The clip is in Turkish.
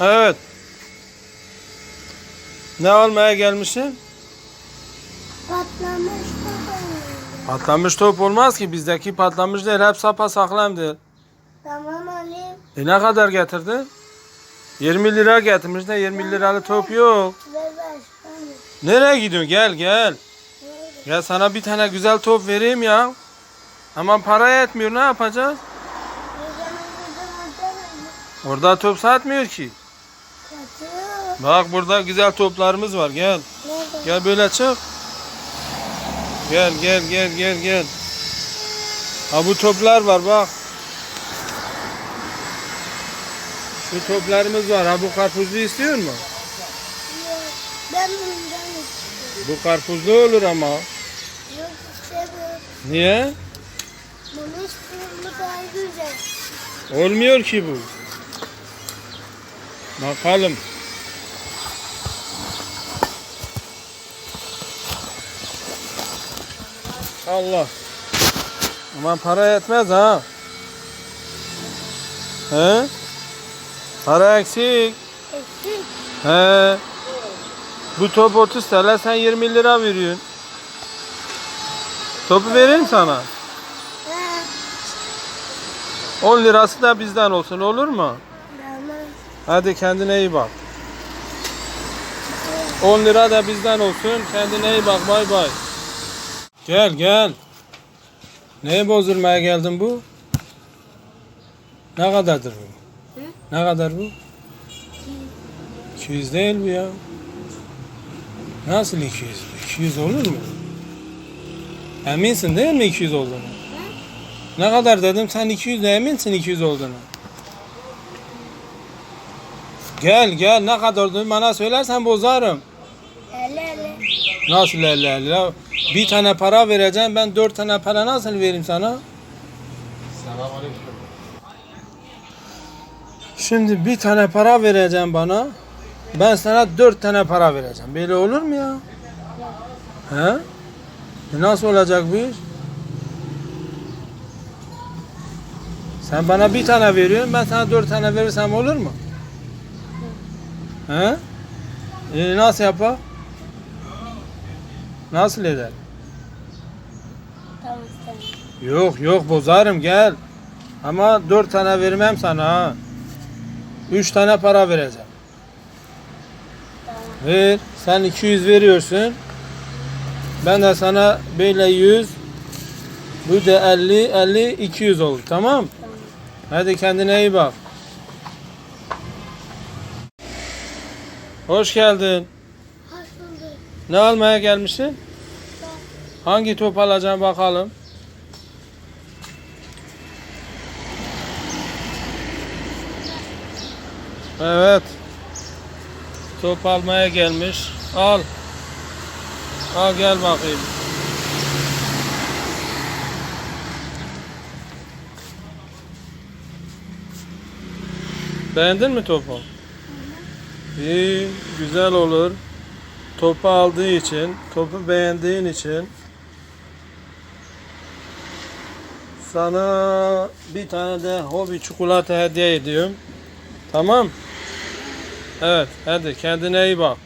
Evet. Ne almaya gelmişsin? Patlamış da Patlamış top olmaz ki bizdeki patlamış değil hep sapa saklamdır. Tamam alayım. E ne kadar getirdi? 20 lira getirmiş de 20 liralık top yok. Nereye gidiyorsun? Gel gel. Gel sana bir tane güzel top vereyim ya. Ama para yetmiyor ne yapacağız? Orada top satmıyor ki. Bak burada güzel toplarımız var gel. Nerede? Gel böyle çık. Gel gel gel gel gel. Ha bu toplar var bak. Şu toplarımız var. Ha bu karpuzlu istiyor mu? Yok. Ben bundan istiyorum. Bu karpuzlu olur ama. Yok istemiyorum. Niye? Bunu istiyorum. Bu daha güzel. Olmuyor ki bu. Bakalım. Allah. Aman para yetmez ha. He? Para eksik. Eksik. He. Bu top 30 TL sen 20 lira veriyorsun. Topu vereyim sana. Ha. 10 lirası da bizden olsun olur mu? Hadi kendine iyi bak. 10 lira da bizden olsun. Kendine iyi bak. Bay bay. Gel gel. Neye bozdurmaya geldin bu? Ne kadardır bu? Hı? Ne kadar bu? 200 değil bu ya. Nasıl 200? 200 olur mu? Eminsin değil mi 200 olduğunu? Ne kadar dedim sen 200 de eminsin 200 olduğunu. Gel gel ne kadar olduğunu bana söylersen bozarım. Elle elle. Nasıl 50 50? Bir tane para vereceğim ben dört tane para nasıl vereyim sana? Şimdi bir tane para vereceğim bana. Ben sana dört tane para vereceğim. Böyle olur mu ya? He? E nasıl olacak bu iş? Sen bana bir tane veriyorsun, ben sana dört tane verirsem olur mu? He? E nasıl yapar? Nasıl eder? Tamam. Yok yok bozarım gel. Ama dört tane vermem sana ha. Üç tane para vereceğim. Tamam. Ver. Sen 200 veriyorsun. Ben de sana böyle 100. Bu da 50, 50, 200 oldu. Tamam? Tamam. Hadi kendine iyi bak. Hoş geldin. Hoş bulduk. Ne almaya gelmişsin? Hangi top alacaksın bakalım. Evet. Top almaya gelmiş. Al. Al gel bakayım. Beğendin mi topu? İyi, güzel olur. Topu aldığı için, topu beğendiğin için sana bir tane de hobi çikolata hediye ediyorum. Tamam? Evet, hadi kendine iyi bak.